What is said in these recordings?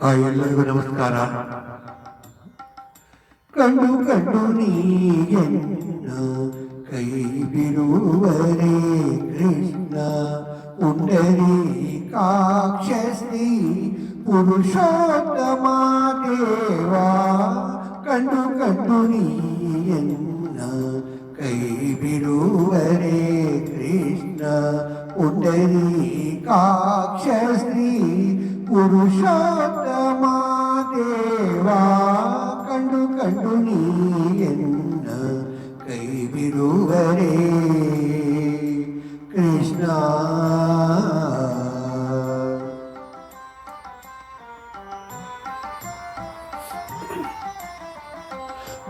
Hi ಎಲ್ಲರಿಗೂ ನಮಸ್ಕಾರ ಕಂಡು ಕಂಡು ನೀಯನ್ನು ಕೈ ಬಿಡುವರೇ ಕೃಷ್ಣ ಪುಂಡರಿ ಕಾಕ್ಷಶ್ರೀ ಪುರುಷೋತ್ತಮ ದೇವಾ ಕಂಡು ಕಂಡು പുരുഷോത്തമ ദേവാ കണ്ടു കണ്ടു നീ എന്ന കൈവിടുവരേ കൃഷ്ണ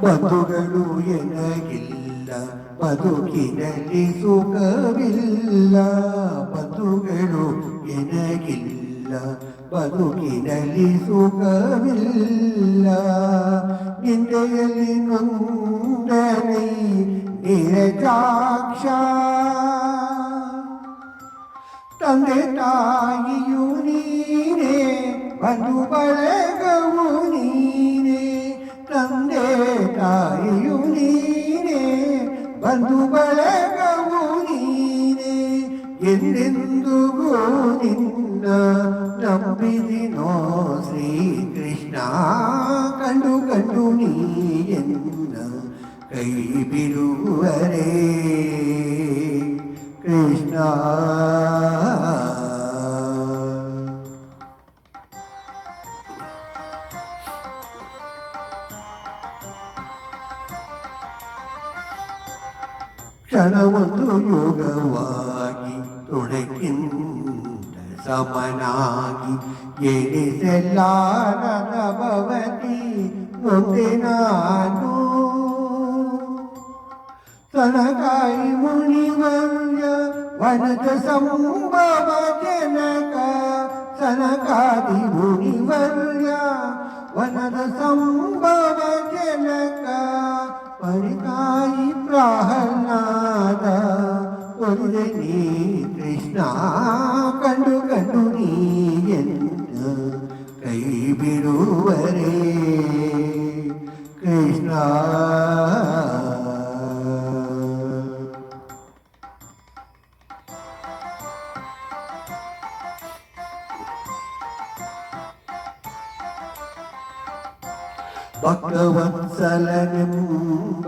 ಬಂಧುಗಳು ಎನಗಿಲ್ಲ ಬದುಕಿನಲ್ಲಿ ಸುಖವಿಲ್ಲ ಬಂಧುಗಳು ಎನಗಿಲ್ಲ ಬದುಕಿನಲ್ಲಿ ಸುಖವಿಲ್ಲ ನಿಂದೆಯಲ್ಲಿ ನೊಂದನೈ ನಿರಜಾಕ್ಷ ತಂದೆ ತಾಯಿಯು ನೀನೇ ಬಂಧು ಬಳಗವು ನೀನೇ ತಂದೆ ತಾಯಿಯು ನೀನೇ ಬಂಧು ಬಳಗವು ನೀನೇ എന്തെന്തുകോ നിന്ന നമ്പിതിനോ ശ്രീകൃഷ്ണ കണ്ടു കണ്ടു നീ എന്ന കൈപിരുവരേ കൃഷ്ണ. ക്ഷണമൊന്നു യോഗവാ ಸಮನಾಗಿ ಎಣಿಸಲಾರದ ಭವತಿ ಮುಂದೆ ನಾನು ಸನಕಾಯಿ ಮುನಿವರ್ಯ ವನದ ಸಂಭವ ಜನಕ ಸನಕಾದಿ ಮುನಿವರ್ಯ ವನದ കരുതനേ കൃഷ്ണ കണ്ടു കണ്ടു നീ എന്ന് കൈവിടുവരേ? കൃഷ്ണ. ഭക്തവത്സലനെമ്പ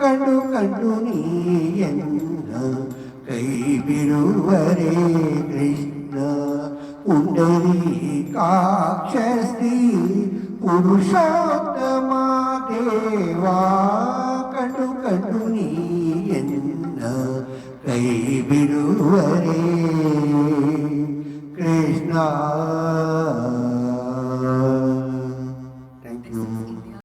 ಕಂಡು ಕಂಡು ನೀಯನ್ನ ಕೈ ಬಿಡುವರೆ ಕೃಷ್ಣ ಪುಂಡರಿ ಕಾಕ್ಷಸ್ತಿ ಪುರುಷೋತ್ತಮ ದೇವಾ ಕಂಡು ಕಂಡು ನೀಯನ್ನ ಕೈ ಬಿಡುವರೆ ಕೃಷ್ಣ